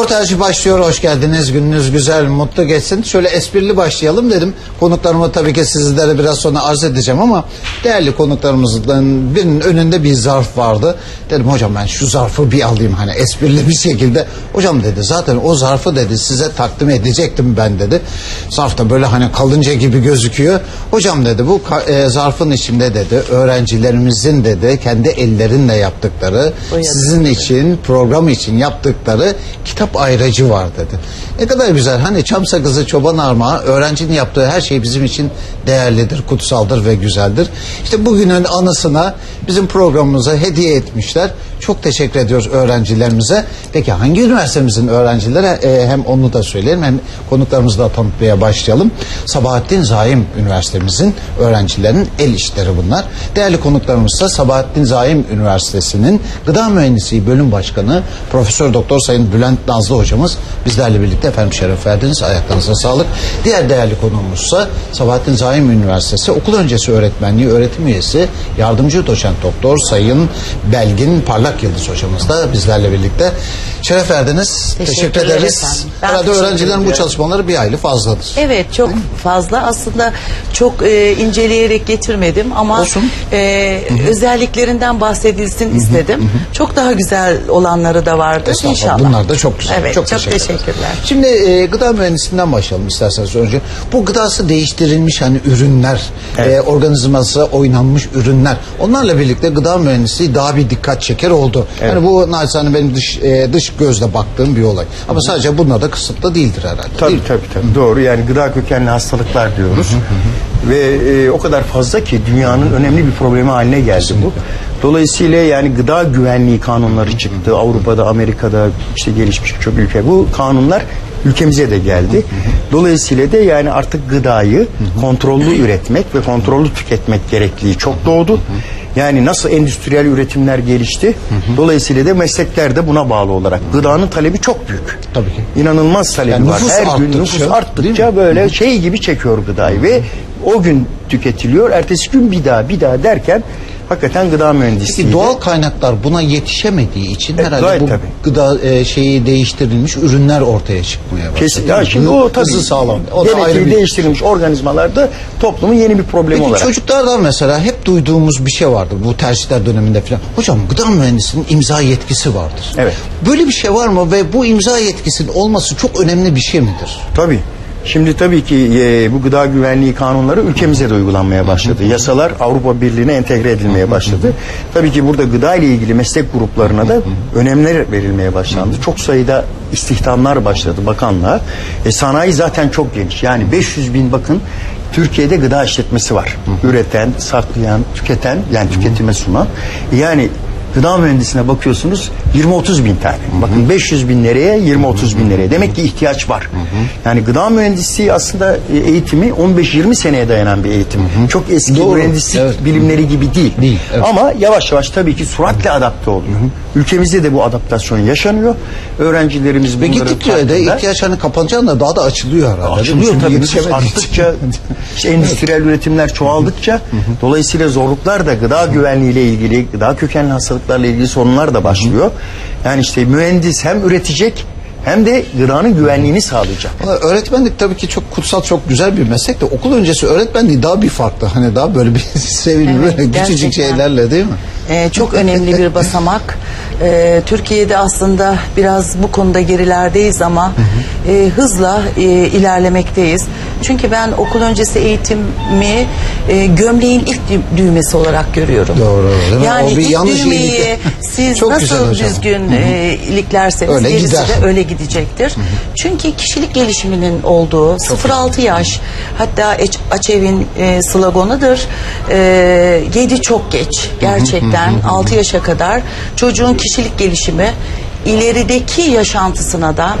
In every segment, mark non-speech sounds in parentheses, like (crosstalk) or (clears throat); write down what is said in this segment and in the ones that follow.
Spor tercih başlıyor. Hoş geldiniz. Gününüz güzel, mutlu geçsin. Şöyle esprili başlayalım dedim. Konuklarımı tabii ki sizlere biraz sonra arz edeceğim ama değerli konuklarımızdan birinin önünde bir zarf vardı. Dedim hocam ben şu zarfı bir alayım hani esprili bir şekilde. Hocam dedi zaten o zarfı dedi size takdim edecektim ben dedi. Zarf da böyle hani kalınca gibi gözüküyor. Hocam dedi bu e, zarfın içinde dedi öğrencilerimizin dedi kendi ellerinle yaptıkları sizin için program için yaptıkları kitap ayracı var dedi. Ne kadar güzel hani çam sakızı çoban armağı öğrencinin yaptığı her şey bizim için değerlidir, kutsaldır ve güzeldir. İşte bugünün anısına bizim programımıza hediye etmişler. Çok teşekkür ediyoruz öğrencilerimize. Peki hangi üniversitemizin öğrencileri e, hem onu da söyleyelim hem konuklarımızı da tanıtmaya başlayalım. Sabahattin Zaim Üniversitemizin öğrencilerinin el işleri bunlar. Değerli konuklarımız ise Sabahattin Zaim Üniversitesi'nin Gıda Mühendisliği Bölüm Başkanı Profesör Doktor Sayın Bülent Nazlı hocamız bizlerle birlikte efendim şeref verdiniz. Ayaklarınıza sağlık. Diğer değerli konuğumuz ise Sabahattin Zaim Üniversitesi Okul Öncesi Öğretmenliği Öğretim Üyesi Yardımcı Doçent Doktor Sayın Belgin Parlak Yıldız hocamız da bizlerle birlikte şeref verdiniz. Teşekkür Teşekkürler ederiz. efendim. Ben Herhalde teşekkür öğrencilerin bu ediyorum. çalışmaları bir aylık fazladır. Evet çok fazla aslında çok e, inceleyerek getirmedim ama Olsun. e, özelliklerinden bahsedilsin istedim. Çok daha güzel olanları da vardır Estağfurullah. inşallah. Bunlar da çok güzel. Evet çok, çok, teşekkür ederiz. teşekkürler. Şimdi e, gıda mühendisliğinden başlayalım isterseniz önce. Bu gıdası değiştirilmiş hani ürünler, e, organizması oynanmış ürünler. Onlarla birlikte gıda mühendisliği daha bir dikkat çeker oldu. Yani bu naçizane benim dış, e, dış gözle baktığım bir olay. Ama sadece bunlar da kısıtlı değildir herhalde. Tabii değil tabii tabii. Doğru. Yani gıda kökenli hastalıklar diyoruz. Ve e, o kadar fazla ki dünyanın önemli bir problemi haline geldi bu. Dolayısıyla yani gıda güvenliği kanunları çıktı. Avrupa'da Amerika'da işte gelişmiş birçok ülke. Bu kanunlar ülkemize de geldi. Dolayısıyla da yani artık gıdayı kontrollü üretmek ve kontrollü tüketmek gerekliliği çok doğdu. Yani nasıl endüstriyel üretimler gelişti. Dolayısıyla da meslekler de buna bağlı olarak. Gıdanın talebi çok büyük. Tabii ki. İnanılmaz talebi Yani var. Her gün nüfus arttıkça böyle şey gibi çekiyor gıdayı ve o gün tüketiliyor. Ertesi gün bir daha bir daha derken hakikaten gıda mühendisliği. Peki doğal kaynaklar buna yetişemediği için Evet, herhalde gayet bu tabii. gıda e, şeyi değiştirilmiş ürünler ortaya çıkmaya başladı. Kesin. Ya şimdi Hızı- o tabii sağlam. O da ayrı bir değiştirilmiş organizmalarda toplumun yeni bir problemi Peki olarak. çocuklardan mesela hep duyduğumuz bir şey vardır bu tercihler döneminde falan. Hocam gıda mühendisinin imza yetkisi vardır. Evet. Böyle bir şey var mı ve bu imza yetkisinin olması çok önemli bir şey midir? Tabii. Şimdi tabii ki e, bu gıda güvenliği kanunları ülkemize de uygulanmaya başladı. Yasalar Avrupa Birliği'ne entegre edilmeye başladı. Tabii ki burada gıda ile ilgili meslek gruplarına da önemler verilmeye başlandı. Çok sayıda istihdamlar başladı bakanlığa. E, sanayi zaten çok geniş. Yani 500 bin bakın Türkiye'de gıda işletmesi var. Üreten, saklayan, tüketen yani tüketime sunan. Yani Gıda mühendisine bakıyorsunuz 20-30 bin tane. Bakın 500 bin nereye 20-30 bin nereye. Demek ki ihtiyaç var. Yani gıda mühendisliği aslında e, eğitimi 15-20 seneye dayanan bir eğitim. Çok eski Doğru. mühendislik Evet. bilimleri gibi değil. Değil, evet. Ama yavaş yavaş tabii ki süratle adapte oluyor. Ülkemizde de bu adaptasyon yaşanıyor. Öğrencilerimiz Ve bunların gittikçe de ihtiyaç hani kapanacağında daha da açılıyor herhalde. Açılıyor tabii nüfus arttıkça (laughs) işte endüstriyel üretimler çoğaldıkça dolayısıyla zorluklar da gıda güvenliği ile ilgili gıda kökenli hastalıklarla ilgili sorunlar da başlıyor. Yani işte mühendis hem üretecek hem de gıdanın güvenliğini sağlayacak. Valla öğretmenlik tabii ki çok kutsal, çok güzel bir meslek de okul öncesi öğretmenliği daha bir farklı. Hani daha böyle bir (laughs) sevimli, Evet, böyle küçücük gerçekten. şeylerle değil mi? Ee, çok önemli bir basamak. Ee, Türkiye'de aslında biraz bu konuda gerilerdeyiz ama e, hızla e, ilerlemekteyiz. Çünkü ben okul öncesi eğitimi e, gömleğin ilk dü- düğmesi olarak görüyorum. Doğru, değil mi? Yani O bir ilk yanlış düğmeyi iyilik. siz Çok güzel nasıl hocam. düzgün e, iliklerseniz Öyle gerisi gider. de öyle gidecektir. Çünkü kişilik gelişiminin olduğu 0-6 yaş hatta Eç- Açev'in e, sloganıdır. E, 7 çok geç. Gerçekten 6 yaşa kadar çocuğun kişilik gelişimi ilerideki yaşantısına da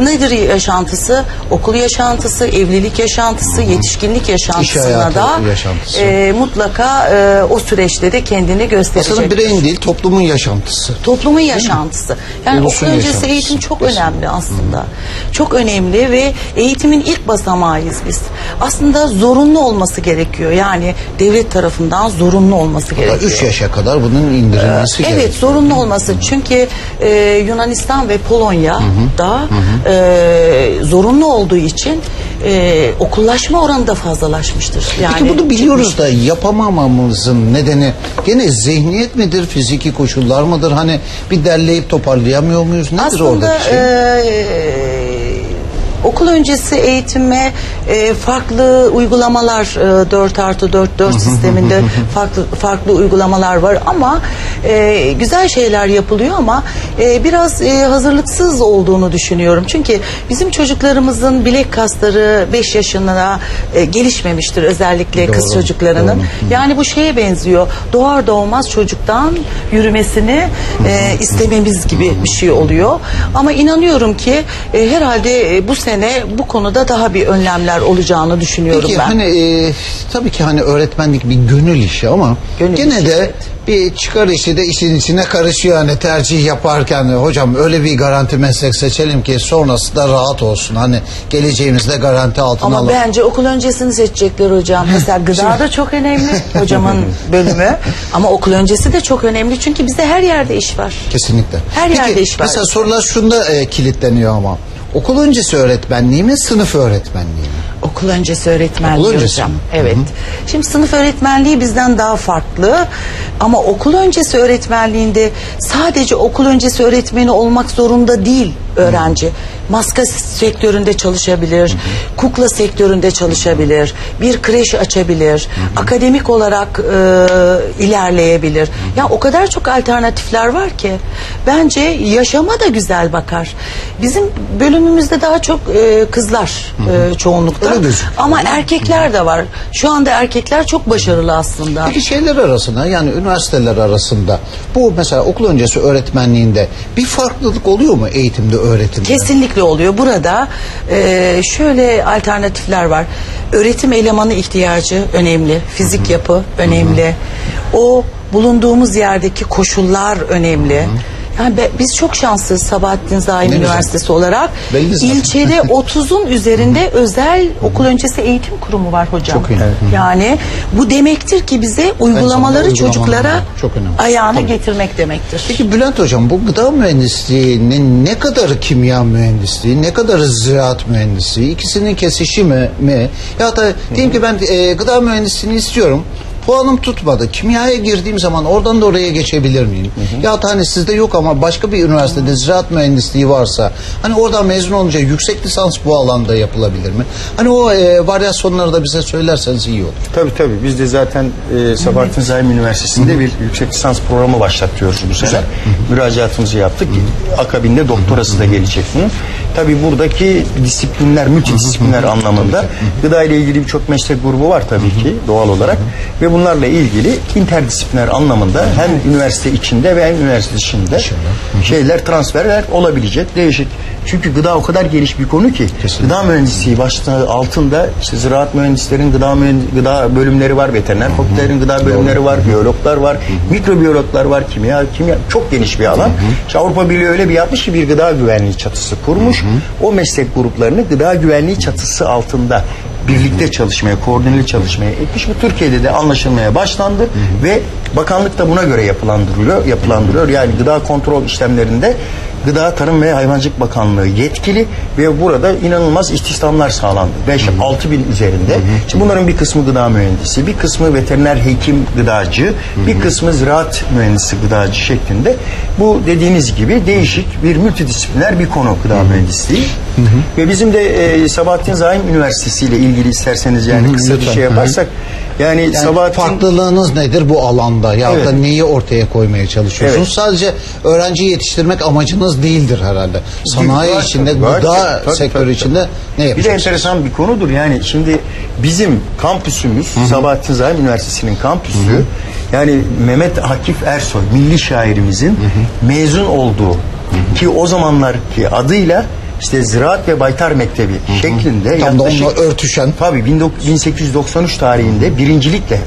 nedir yaşantısı? Okul yaşantısı, evlilik yaşantısı, yetişkinlik yaşantısına hayatı da yaşantısı. e, mutlaka e, o süreçte de kendini gösterecek. Aslında bireyin değil toplumun yaşantısı. Toplumun yaşantısı. Yani Ulusun okul öncesi yaşantısı. eğitim çok Kesinlikle. önemli aslında. Çok önemli ve eğitimin ilk basamağıyız biz. Aslında zorunlu olması gerekiyor. Yani devlet tarafından zorunlu olması gerekiyor. 3 yaşa kadar bunun indirilmesi Evet gerekiyor. zorunlu olması çünkü e, Yunanistan ve Polonya'da e, zorunlu olduğu için e, okullaşma oranı da fazlalaşmıştır. Yani Peki bunu biliyoruz da yapamamamızın nedeni gene zihniyet midir, fiziki koşullar mıdır? Hani bir derleyip toparlayamıyor muyuz? Nedir Aslında oradaki şey? e, okul öncesi eğitime e, farklı uygulamalar e, 4 artı 4 4 sisteminde farklı farklı uygulamalar var ama e, güzel şeyler yapılıyor ama e, biraz e, hazırlıksız olduğunu düşünüyorum. Çünkü bizim çocuklarımızın bilek kasları 5 yaşına e, gelişmemiştir özellikle kız Doğru, çocuklarının. doğru. Yani bu şeye benziyor. Doğar doğmaz çocuktan yürümesini e, istememiz gibi bir şey oluyor. Ama inanıyorum ki e, herhalde e, bu sene bu konuda daha bir önlemler olacağını düşünüyorum Peki ben. hani e, tabii ki hani öğretmenlik bir gönül işi ama Gönül gene işi, de evet. bir çıkar işi de işin içine karışıyor hani tercih yaparken hocam öyle bir garanti meslek seçelim ki sonrası da rahat olsun hani geleceğimizde garanti altına Ama alalım. bence okul öncesini seçecekler hocam. Mesela gıda da çok önemli (laughs) hocamın bölümü. Ama okul öncesi de çok önemli çünkü bizde her yerde iş var. Kesinlikle. Her Peki, yerde iş var. Mesela sorular şunda e, kilitleniyor ama. Okul öncesi öğretmenliği mi, sınıf öğretmenliği mi? Okul öncesi öğretmenliği Okul öncesi hocam. mi? Evet. Şimdi sınıf öğretmenliği bizden daha farklı. Ama okul öncesi öğretmenliğinde sadece okul öncesi öğretmeni olmak zorunda değil öğrenci. Maska sektöründe çalışabilir, kukla sektöründe çalışabilir, bir kreş açabilir, akademik olarak e, ilerleyebilir. Ya o kadar çok alternatifler var ki bence yaşama da güzel bakar. Bizim bölümümüzde daha çok e, kızlar e, çoğunlukta. Öyle gözüküyor. Ama erkekler de var. Şu anda erkekler çok başarılı aslında. Peki şeyler arasında yani üniversiteler arasında bu mesela okul öncesi öğretmenliğinde bir farklılık oluyor mu eğitimde, öğretimde? Kesinlikle oluyor. Burada e, şöyle alternatifler var. Öğretim elemanı ihtiyacı önemli. Fizik yapı önemli. O bulunduğumuz yerdeki koşullar önemli. Yani be- biz çok şanslıyız Sabahattin Zaim Ne güzel. Üniversitesi olarak. Belli. İlçede (laughs) 30'un üzerinde özel okul öncesi eğitim kurumu var hocam. Çok iyi. Yani bu demektir ki bize uygulamaları uygulamalar çocuklara çok önemli. ayağına Tabii. getirmek demektir. Peki Bülent Hocam bu gıda mühendisliğinin ne kadarı kimya mühendisliği, ne kadarı ziraat mühendisliği, ikisinin kesişi mi? Ya da diyelim ki ben e, gıda mühendisliğini istiyorum. Puanım tutmadı. Kimyaya girdiğim zaman oradan da oraya geçebilir miyim? Ya da hani sizde yok ama başka bir üniversitede ziraat mühendisliği varsa hani oradan mezun olunca yüksek lisans bu alanda yapılabilir mi? Hani o e, varyasyonları da bize söylerseniz iyi olur. Tabii tabii. Biz de zaten e, Sabahattin Zaim Üniversitesi'nde bir yüksek lisans programı başlatıyoruz bu sene. Müracaatımızı yaptık. Akabinde doktorası da gelecek bunun. Tabii buradaki disiplinler, multidisipliner anlamında gıda ile ilgili birçok meslek grubu var tabii ki doğal olarak. Ve bunlarla ilgili interdisipliner anlamında hem üniversite içinde ve hem üniversite dışında şeyler, transferler olabilecek. Değişik. Çünkü gıda o kadar geniş bir konu ki gıda mühendisliği başta altında işte ziraat mühendislerin gıda mühendis, gıda bölümleri var, veteriner fakültelerin gıda bölümleri var, biyologlar var, mikrobiyologlar var, kimya kimya çok geniş bir alan. İşte Avrupa Birliği öyle bir yapmış ki bir gıda güvenliği çatısı kurmuş. O meslek gruplarını gıda güvenliği çatısı altında birlikte çalışmaya, koordineli çalışmaya etmiş. Bu Türkiye'de de anlaşılmaya başlandı ve bakanlık da buna göre yapılandırılıyor. yapılandırıyor. Yani gıda kontrol işlemlerinde Gıda Tarım ve Hayvancılık Bakanlığı yetkili ve burada inanılmaz istihdamlar sağlandı. 5-6 bin üzerinde. Şimdi bunların bir kısmı gıda mühendisi, bir kısmı veteriner hekim gıdacı, bir kısmı ziraat mühendisi gıdacı şeklinde. Bu dediğiniz gibi değişik bir multidisipliner bir konu gıda mühendisliği. Ve bizim de e, Sabahattin Zaim Üniversitesi ile ilgili isterseniz yani kısa bir şey yaparsak yani, Yani Sabahattin farklılığınız nedir bu alanda ya Evet. da neyi ortaya koymaya çalışıyorsunuz? Evet. Sadece öğrenci yetiştirmek amacınız değildir herhalde. Sanayi Var içinde, tabii, gıda Tabii, sektörü tabii, içinde ne Bir de yapacaksınız? enteresan bir konudur yani şimdi bizim kampüsümüz Sabahattin Zaim Üniversitesi'nin kampüsü yani Mehmet Akif Ersoy milli şairimizin mezun olduğu ki o zamanlarki adıyla işte Ziraat ve Baytar Mektebi şeklinde Tam da yaklaşık- onunla örtüşen. Tabii 19- 1893 tarihinde birincilikle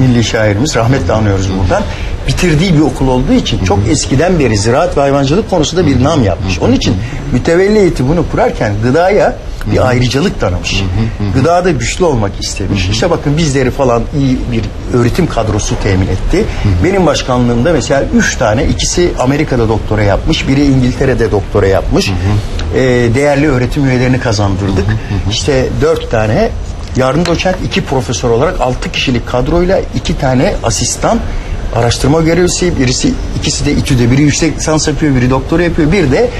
milli şairimiz rahmetle anıyoruz buradan bitirdiği bir okul olduğu için çok eskiden beri ziraat ve hayvancılık konusunda bir nam yapmış. Onun için mütevelli heyeti bunu kurarken gıdaya bir ayrıcalık tanımış. Gıdada güçlü olmak istemiş. İşte bakın bizleri falan iyi bir öğretim kadrosu temin etti. Benim başkanlığımda mesela üç tane, ikisi Amerika'da doktora yapmış, biri İngiltere'de doktora yapmış. Ee, değerli öğretim üyelerini kazandırdık. İşte dört tane yarın doçent, iki profesör olarak altı kişilik kadroyla iki tane asistan araştırma görevlisi, birisi ikisi de İTÜ'de, biri yüksek lisans yapıyor, biri doktora yapıyor. Bir de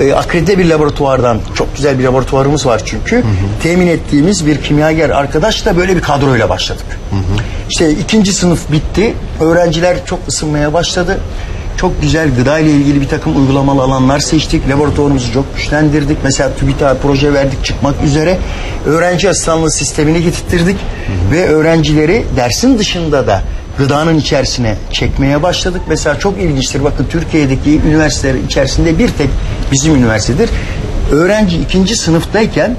e, akredite bir laboratuvardan, çok güzel bir laboratuvarımız var çünkü. Temin ettiğimiz bir kimyager arkadaşla böyle bir kadroyla başladık. İşte ikinci sınıf bitti. Öğrenciler çok ısınmaya başladı. Çok güzel gıda ile ilgili bir takım uygulamalı alanlar seçtik. Laboratuvarımızı çok güçlendirdik. Mesela TÜBİTAK proje verdik çıkmak üzere. Öğrenci asistanlığı sistemini getirttirdik. Ve öğrencileri dersin dışında da gıdanın içerisine çekmeye başladık. Mesela çok ilginçtir. Bakın Türkiye'deki üniversiteler içerisinde bir tek bizim üniversitedir. Öğrenci ikinci sınıftayken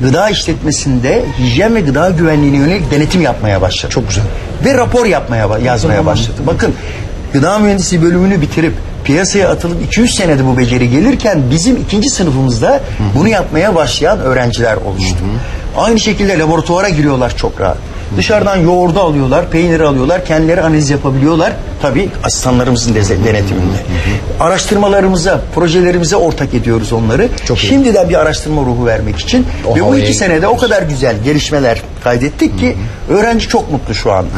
gıda işletmesinde hijyen ve gıda güvenliğine yönelik denetim yapmaya başladı. Çok güzel. Ve rapor yapmaya yazmaya başladı. Bakın gıda mühendisi bölümünü bitirip piyasaya atılıp 200 senede bu beceri gelirken bizim ikinci sınıfımızda bunu yapmaya başlayan öğrenciler oluştu. Aynı şekilde laboratuvara giriyorlar çok rahat. Dışarıdan yoğurdu alıyorlar, peyniri alıyorlar, kendileri analiz yapabiliyorlar. Tabii asistanlarımızın de- denetiminde. Araştırmalarımıza, projelerimize ortak ediyoruz onları. Çok iyi. Şimdiden bir araştırma ruhu vermek için. O Ve bu havaya iki senede o kadar güzel gelişmeler kaydettik ki öğrenci çok mutlu şu anda.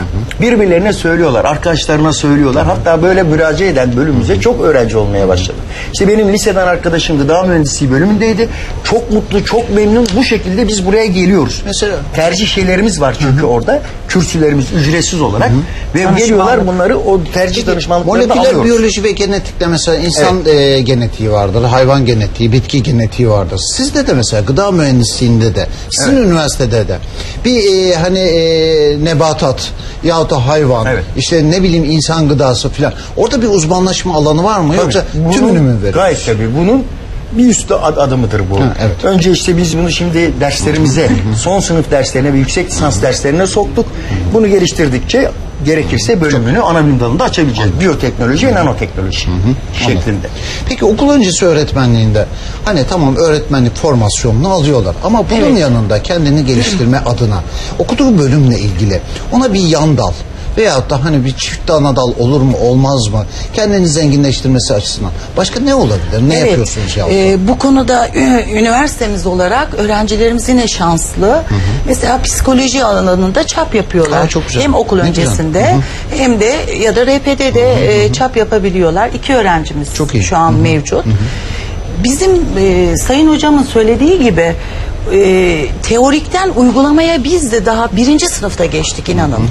Birbirlerine söylüyorlar, arkadaşlarına söylüyorlar. Hatta böyle müracaat eden bölümümüze çok öğrenci olmaya başladı. İşte benim liseden arkadaşım gıda mühendisliği bölümündeydi. Çok mutlu, çok memnun. Bu şekilde biz buraya geliyoruz. Mesela- tercih şeylerimiz var çünkü orada. Kürsülerimiz ücretsiz olarak ve Danışmanlık. geliyorlar bunları o tercih danışmanlıklarını Moleküler alıyoruz. biyoloji ve genetikte mesela insan e, genetiği vardır, hayvan genetiği, bitki genetiği vardır. Sizde de mesela gıda mühendisliğinde de, sizin üniversitede de bir e, hani e, nebatat yahut da hayvan, Evet. işte ne bileyim insan gıdası falan. Orada bir uzmanlaşma alanı var mı Tabii. yoksa Bunun- tümünü mü veriyorsunuz? Gayet tabii. Bunun bir üstü ad- adımıdır bu. Ha, evet. Önce işte biz bunu şimdi derslerimize, son sınıf derslerine ve yüksek lisans derslerine soktuk. Bunu geliştirdikçe gerekirse bölümünü ana bilim dalında açabileceğiz. Biyoteknoloji ve nanoteknoloji şeklinde. Peki okul öncesi öğretmenliğinde hani tamam öğretmenlik formasyonunu alıyorlar ama bunun yanında kendini geliştirme (clears throat) adına okuduğu bölümle ilgili ona bir yan dal veyahut da hani bir çift ana dal olur mu olmaz mı kendini zenginleştirmesi açısından başka ne olabilir ne Evet, yapıyorsunuz ya? e, bu konuda üniversitemiz olarak öğrencilerimiz yine şanslı. Mesela psikoloji alanında çap yapıyorlar. Aa, çok güzel. Hem okul Ne güzel. öncesinde hem de ya da RPD'de e, çap yapabiliyorlar. İki öğrencimiz Çok iyi. şu an mevcut. Bizim e, sayın hocamın söylediği gibi e, teorikten uygulamaya biz de daha birinci sınıfta geçtik inanın.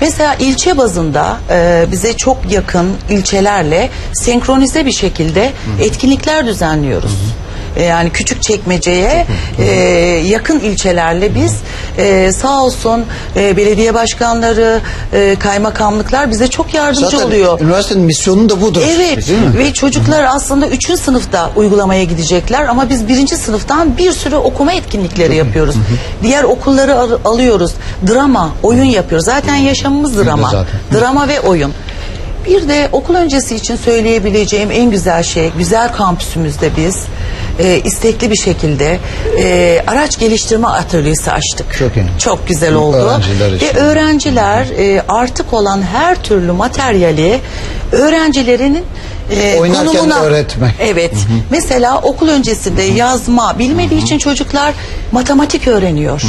Mesela ilçe bazında e, bize çok yakın ilçelerle senkronize bir şekilde etkinlikler düzenliyoruz. E, Yani küçük çekmeceye e, yakın ilçelerle biz e, sağ olsun e, belediye başkanları, e, kaymakamlıklar bize çok yardımcı Zaten oluyor. üniversitenin misyonu da budur. Evet Değil mi? ve çocuklar aslında üçüncü sınıfta uygulamaya gidecekler ama biz birinci sınıftan bir sürü okuma etkinlikleri yapıyoruz. Diğer okulları al- alıyoruz. Drama, oyun yapıyoruz. Zaten yaşamımız drama. zaten. Drama ve oyun. Bir de okul öncesi için söyleyebileceğim en güzel şey, güzel kampüsümüzde biz e, istekli bir şekilde e, araç geliştirme atölyesi açtık. Çok iyi. Çok güzel oldu. Öğrenciler için. Ve öğrenciler e, artık olan her türlü materyali öğrencilerinin e, Oynarken konumuna öğretmek. Evet. Mesela okul öncesinde yazma bilmediği için çocuklar matematik öğreniyor.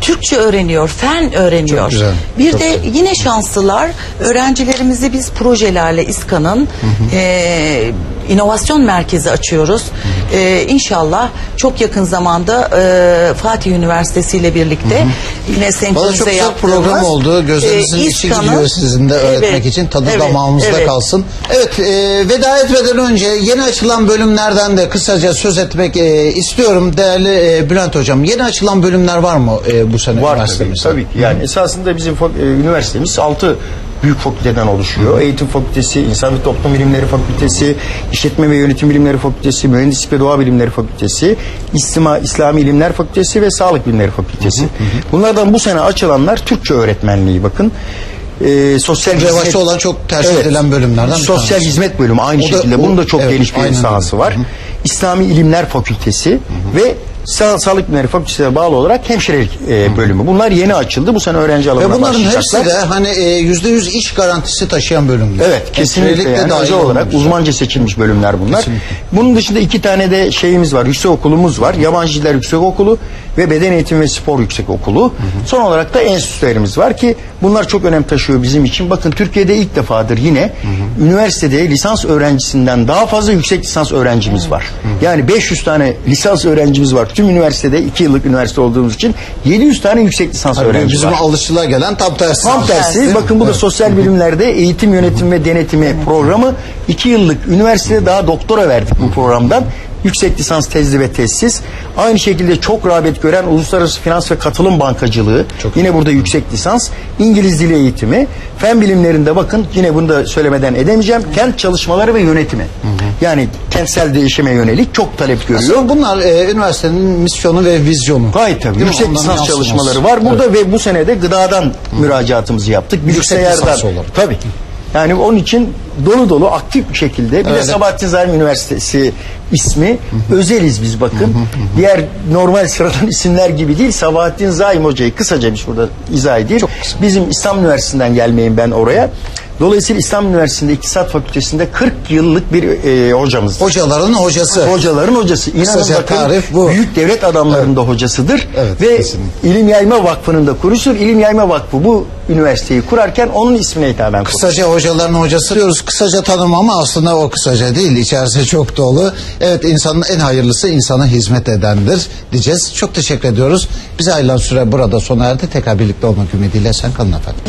Türkçe öğreniyor, fen öğreniyor. Çok güzel, Bir çok de güzel. yine şanslılar öğrencilerimizi biz projelerle İSKA'nın e, inovasyon merkezi açıyoruz. E, inşallah çok yakın zamanda e, Fatih Üniversitesi ile birlikte yine Valla senkronize çok güzel yaptığımız, program oldu. Gözlerinizin e, içi İSKA'nın- gidiyor sizin de öğretmek Evet, için. Tadı evet, damağımızda evet. kalsın. Evet e, veda etmeden önce yeni açılan bölümlerden de kısaca söz etmek e, istiyorum. Değerli e, Bülent Hocam yeni açılan bölümler var mı e, bu sene Var tabii, üniversitemizde? tabii ki. Yani esasında bizim fak- e, üniversitemiz 6 büyük fakülteden oluşuyor. Eğitim Fakültesi, İnsan ve Toplum Bilimleri Fakültesi, İşletme ve Yönetim Bilimleri Fakültesi, Mühendislik ve Doğa Bilimleri Fakültesi, İstima, İslami İlimler Fakültesi ve Sağlık Bilimleri Fakültesi. Bunlardan bu sene açılanlar Türkçe öğretmenliği bakın. Ee, sosyal Revaçta olan çok tercih edilen bölümlerden bir Sosyal tanesi. hizmet bölümü aynı O da- şekilde. o- Bunun da çok evet, geniş bir sahası var. İslami İlimler Fakültesi ve Sağ, Sağlık Bilimleri Fakültesi'ne bağlı olarak hemşirelik e, bölümü. Bunlar yeni açıldı. Bu sene öğrenci alımına Ve bunların başlayacaklar. hepsi de hani e, yüzde yüz iş garantisi taşıyan bölümler. Evet kesinlikle yani dahil özel olarak uzmanca seçilmiş bölümler bunlar. Bunun dışında iki tane de şeyimiz var. Yüksek okulumuz var. Yabancı Diller Yüksek Okulu ve Beden Eğitimi ve Spor Yüksek Okulu. Son olarak da enstitülerimiz var ki bunlar çok önem taşıyor bizim için. Bakın Türkiye'de ilk defadır yine üniversitede lisans öğrencisinden daha fazla yüksek lisans öğrencimiz var. Yani 500 tane lisans öğrencimiz var. Tüm üniversitede 2 yıllık üniversite olduğumuz için 700 tane yüksek lisans Tabii öğrencimiz bizim var. alışıla gelen tam tersi. Tam tersi. tersi. Bakın bu da sosyal bilimlerde eğitim yönetimi ve denetimi programı. iki yıllık üniversitede daha doktora verdik bu programdan. Yüksek lisans tezli ve tezsiz. Aynı şekilde çok rağbet gören uluslararası finans ve katılım bankacılığı. yine burada yüksek lisans. İngiliz dili eğitimi. Fen bilimlerinde bakın yine bunu da söylemeden edemeyeceğim. Kent çalışmaları ve yönetimi. Yani kentsel değişime yönelik çok talep görüyor. Aslında bunlar e, üniversitenin misyonu ve vizyonu. Gayet tabii. Yüksek Ondan lisans çalışmaları var burada ve bu sene de gıdadan müracaatımızı yaptık. Bilgisayardan. Tabii. Yani onun için dolu dolu aktif bir şekilde bir Öyle. de Sabahattin Zaim Üniversitesi ismi özeliz biz bakın. Diğer normal sıradan (laughs) isimler gibi değil. Sabahattin Zaim Hoca'yı kısaca bir şurada izah edeyim. Bizim İslam Üniversitesi'nden gelmeyim ben oraya. Dolayısıyla İslam Üniversitesi'nde İktisat Fakültesi'nde 40 yıllık bir e, hocamız. Hocaların hocası. Hocaların hocası. İnanın Kısaca bakın tarif bu. büyük devlet adamlarının da hocasıdır. Evet, Ve kesinlikle. İlim Yayma Vakfı'nın da kurucusudur. İlim Yayma Vakfı bu üniversiteyi kurarken onun ismine hitaben kurdu. Kısaca hocaların hocası diyoruz. Kısaca tanım ama aslında o kısaca değil. İçerisi çok dolu. Evet insanın en hayırlısı insana hizmet edendir diyeceğiz. Çok teşekkür ediyoruz. Bize ayrılan süre burada sona erdi. Tekrar birlikte olmak ümidiyle sen kalın efendim.